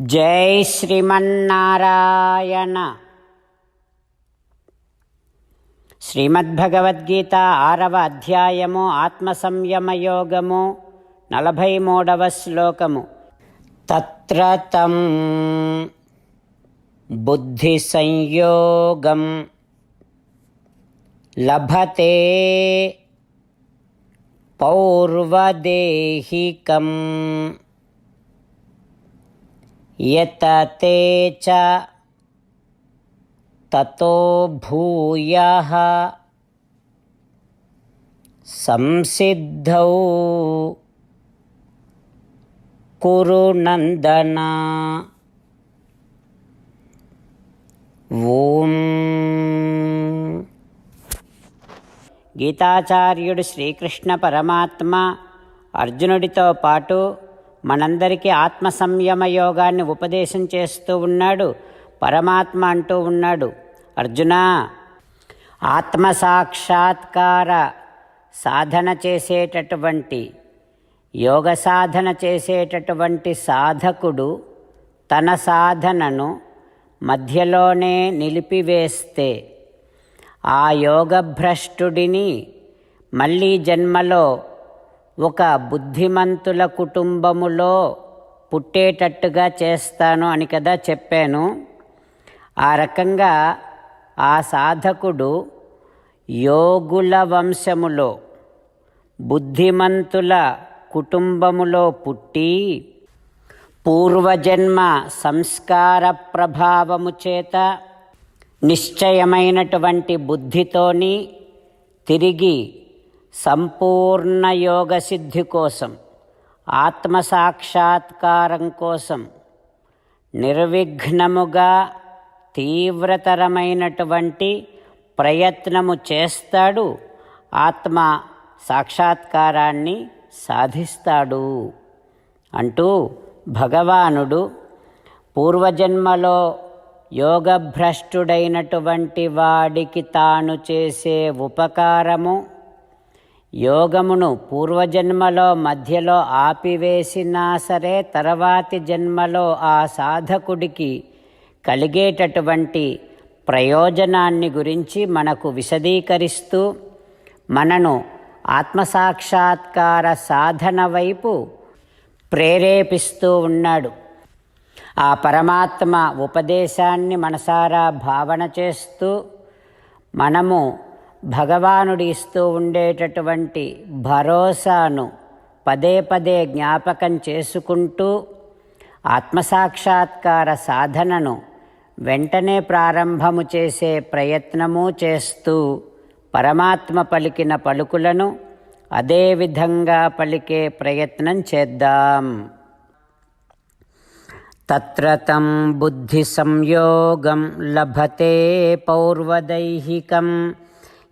జై శ్రీమన్నారాయణ. శ్రీమద్భగవద్గీత ఆరవ అధ్యాయము ఆత్మ సంయమ యోగము నలభై మూడవ శ్లోకము. తత్ర తం బుద్ధి సంయోగం లభతే పౌర్వదేహికం. యత ते च ततो भूयः संसिद्धौ కురు నందన ఓం గీతాచార్యుడు శ్రీకృష్ణ పరమాత్మ అర్జునుడితో పాటు మనందరికీ ఆత్మ సంయమ యోగాన్ని ఉపదేశం చేస్తూ ఉన్నాడు పరమాత్మ అంటూ ఉన్నాడు. అర్జున ఆత్మ సాక్షాత్కార సాధన చేసేటటువంటి యోగ సాధన చేసేటటువంటి సాధకుడు తన సాధనను మధ్యలోనే నిలిపివేస్తే ఆ యోగభ్రష్టుడిని మళ్ళీ జన్మలో ఒక బుద్ధిమంతుల కుటుంబములో పుట్టేటట్టుగా చేస్తాను అని కదా చెప్పాను. ఆ రకంగా ఆ సాధకుడు యోగుల వంశములో బుద్ధిమంతుల కుటుంబములో పుట్టి పూర్వజన్మ సంస్కార ప్రభావము చేత నిశ్చయమైనటువంటి బుద్ధితోని తిరిగి సంపూర్ణ యోగ సిద్ధి కోసం ఆత్మ సాక్షాత్కారం కోసం నిర్విఘ్నముగా తీవ్రతరమైనటువంటి ప్రయత్నము చేస్తాడు ఆత్మ సాక్షాత్కారాన్ని సాధిస్తాడు. అంటూ భగవానుడు పూర్వజన్మలో యోగభ్రష్టుడైనటువంటి వాడికి తాను చేసే ఉపకారము యోగమును పూర్వజన్మలో మధ్యలో ఆపివేసినా సరే తర్వాతి జన్మలో ఆ సాధకుడికి కలిగేటటువంటి ప్రయోజనాన్ని గురించి మనకు విశదీకరిస్తూ మనను ఆత్మసాక్షాత్కార సాధన వైపు ప్రేరేపిస్తూ ఉన్నాడు. ఆ పరమాత్మ ఉపదేశాన్ని మనసారా భావన చేస్తూ మనము భగవానుడు ఇస్తూ ఉండేటటువంటి భరోసాను పదే పదే జ్ఞాపకం చేసుకుంటూ ఆత్మసాక్షాత్కార సాధనను వెంటనే ప్రారంభము చేసే ప్రయత్నము చేస్తూ పరమాత్మ పలికిన పలుకులను అదేవిధంగా పలికే ప్రయత్నం చేద్దాం. తత్ర తం బుద్ధి సంయోగం లభతే పౌర్వదైహికం